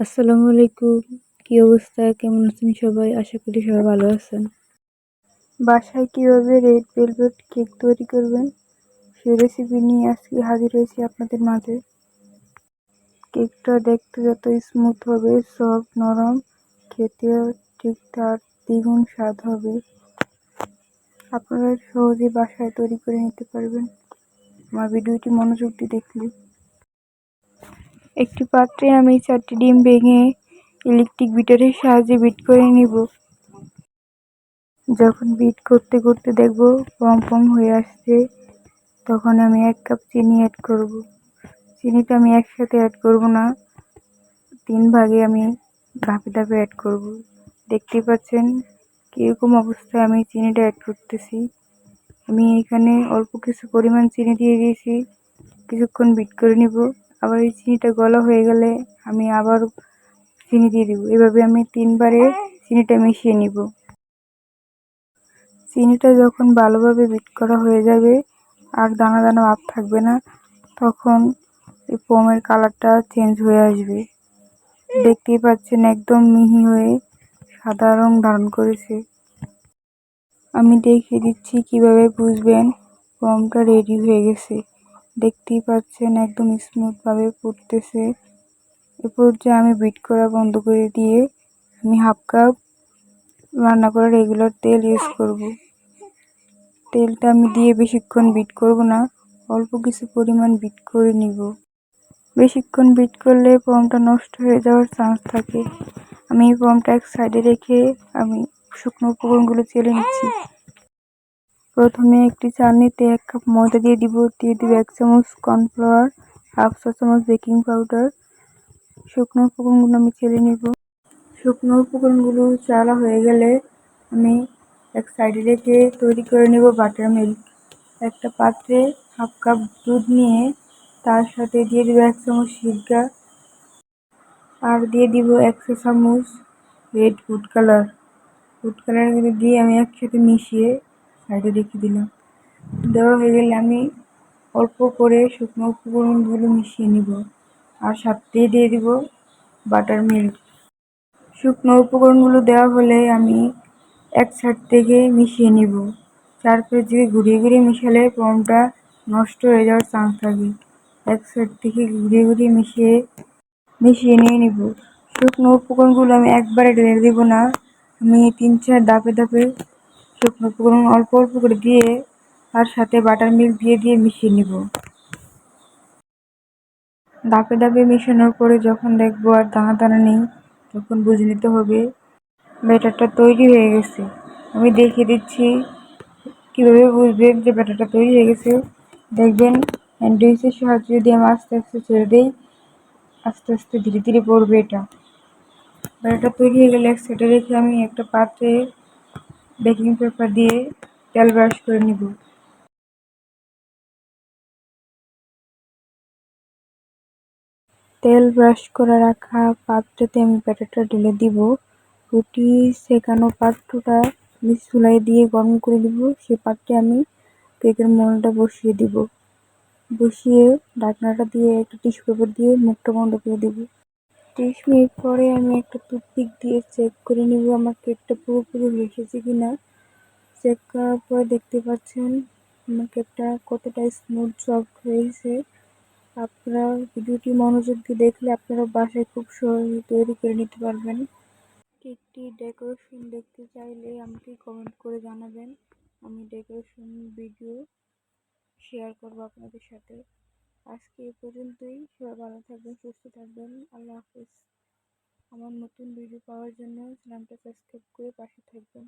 আসসালামু আলাইকুম। কি অবস্থা? কেমন আছেন সবাই? আশা করি সবাই ভালো আছেন। বাসায় কীভাবে রেড ভেলভেট কেক তৈরি করবেন? সেই রেসিপি নিয়ে আজকে হাজির হয়েছি আপনাদের মাঝে। কেকটা দেখতে যত স্মুথ হবে সফট নরম, খেতেও ঠিক তার দ্বিগুণ স্বাদ হবে। আপনারা সহজে বাসায় তৈরি করে নিতে পারবেন। আমার ভিডিওটি মনোযোগ দিয়ে দেখলে। একটি পাত্রে আমি চারটি ডিম ভেঙে ইলেকট্রিক বিটারের সাহায্যে বিট করে নিব। যখন বিট করতে করতে দেখব পম পম হয়ে আসছে, তখন আমি এক কাপ চিনি অ্যাড করব। চিনিটা আমি একসাথে অ্যাড করব না, তিন ভাগে আমি ধাপে ধাপে অ্যাড করব। দেখতেই পাচ্ছেন কীরকম অবস্থায় আমি চিনিটা অ্যাড করতেছি। আমি এখানে অল্প কিছু পরিমাণ চিনি দিয়ে দিয়েছি, কিছুক্ষণ বিট করে নিব। আবার ওই চিনিটা গলা হয়ে গেলে আমি আবার চিনি দিয়ে দিব। এভাবে আমি তিনবারে চিনিটা মিশিয়ে নিব। চিনিটা যখন ভালোভাবে বিট করা হয়ে যাবে আর দানা দানা ভাব থাকবে না, তখন এই পোমের কালারটা চেঞ্জ হয়ে আসবে। দেখতেই পাচ্ছেন একদম মিহি হয়ে সাদা রং ধারণ করেছে। আমি দেখিয়ে দিচ্ছি কীভাবে বুঝবেন পমটা রেডি হয়ে গেছে। দেখতেই পাচ্ছেন, একদম স্মুথভাবে ফুটতেছে। এরপর যে আমি বিট করা বন্ধ করে দিয়ে আমি হাফ কাপ রান্না করা রেগুলার তেল ইউজ করব। তেলটা আমি দিয়ে বেশিক্ষণ বিট করব না, অল্প কিছু পরিমাণ বিট করে নিব। বেশিক্ষণ বিট করলে পমটা নষ্ট হয়ে যাওয়ার চান্স থাকে। আমি এই পমটা এক সাইডে রেখে আমি শুকনো উপকরণগুলো চেলে নিচ্ছি। প্রথমে একটি চালনিতে এক কাপ ময়দা দিয়ে দিব দিয়ে দিব এক চামচ কর্নফ্লাওয়ার, হাফ চা চামচ বেকিং পাউডার। শুকনো উপকরণগুলো আমি চেলে নিব। শুকনো উপকরণগুলো চালা হয়ে গেলে আমি এক সাইডে রেখে তৈরি করে নেব বাটার মিল্ক। একটা পাত্রে হাফ কাপ দুধ নিয়ে তার সাথে দিয়ে দিব এক চামচ সিরকা আর দিয়ে দিব এক চা চামচ রেড ফুড কালার। ফুড কালারগুলো দিয়ে আমি একসাথে মিশিয়ে সাইডে রেখে দিলাম। দেওয়া হয়ে গেলে আমি অল্প করে শুকনো উপকরণগুলো মিশিয়ে নিব আর সাথে দিয়ে দিব বাটার মিল্ক। শুকনো উপকরণগুলো দেওয়া হলে আমি এক সাইড থেকে মিশিয়ে নিব। চারপাশ দিয়ে ঘুরিয়ে ঘুরিয়ে মিশালে পমটা নষ্ট হয়ে যাওয়ার চান্স থাকে। এক সাইড থেকে ঘুরিয়ে ঘুরিয়ে মিশিয়ে মিশিয়ে নিয়ে নিব। শুকনো উপকরণগুলো আমি একবারে ঢেলে দেব না। আমি তিন চার ধাপে ধাপে শুকনো উপকরণ অল্প অল্প করে দিয়ে তার সাথে বাটার মিল্ক দিয়ে দিয়ে মিশিয়ে নিব। ধাপে ধাপে মেশানোর পরে যখন দেখব আর দানা দানা নেই, তখন বুঝে নিতে হবে ব্যাটারটা তৈরি হয়ে গেছে। আমি দেখিয়ে দিচ্ছি কীভাবে বুঝবেন যে ব্যাটারটা তৈরি হয়ে গেছে। দেখবেন হ্যান্ডউইচের সাহায্যে যদি আমি আস্তে আস্তে ছেড়ে দিই, আস্তে আস্তে ধীরে ধীরে পড়বে এটা। ব্যাটারটা তৈরি হয়ে গেলে এক সাইডে রেখে আমি একটা পাত্রে বেকিং পেপার দিয়ে তেল ব্রাশ করে নিব। তেল ব্রাশ করে রাখা পাত্রতে আমি ব্যাটারটা ঢেলে দিব। রুটি সেকানো পাত্রটা আমি চুলাই দিয়ে গরম করে দিব সে পাত্রে আমি কেকের মোলটা বসিয়ে দিব। বসিয়ে ঢাকনাটা দিয়ে একটা টিস্যু পেপার দিয়ে মুখটা বন্ধ করে দিব। ত্রিশ মিনিট পরে আমি একটা টুথপিক দিয়ে চেক করে নিব আমার কেকটা পুরোপুরি হয়ে এসেছে কিনা। চেক করার পর দেখতে পাচ্ছেন আমার কেকটা কতটা স্মুথ সফট হয়েছে। আপনারা ভিডিওটি মনোযোগ দিয়ে দেখলে আপনারা বাসায় খুব সহজে তৈরি করে নিতে পারবেন। কেকটি ডেকোরেশন দেখতে চাইলে আমাকে কমেন্ট করে জানাবেন। আমি ডেকোরেশন ভিডিও শেয়ার করব আপনাদের সাথে। আজকে এ পর্যন্তই। সবাই ভালো থাকবেন, সুস্থ থাকবেন। আল্লাহ হাফিজ। আমার নতুন ভিডিও পাওয়ার জন্য চ্যানেলটা সাবস্ক্রাইব করে পাশে থাকবেন।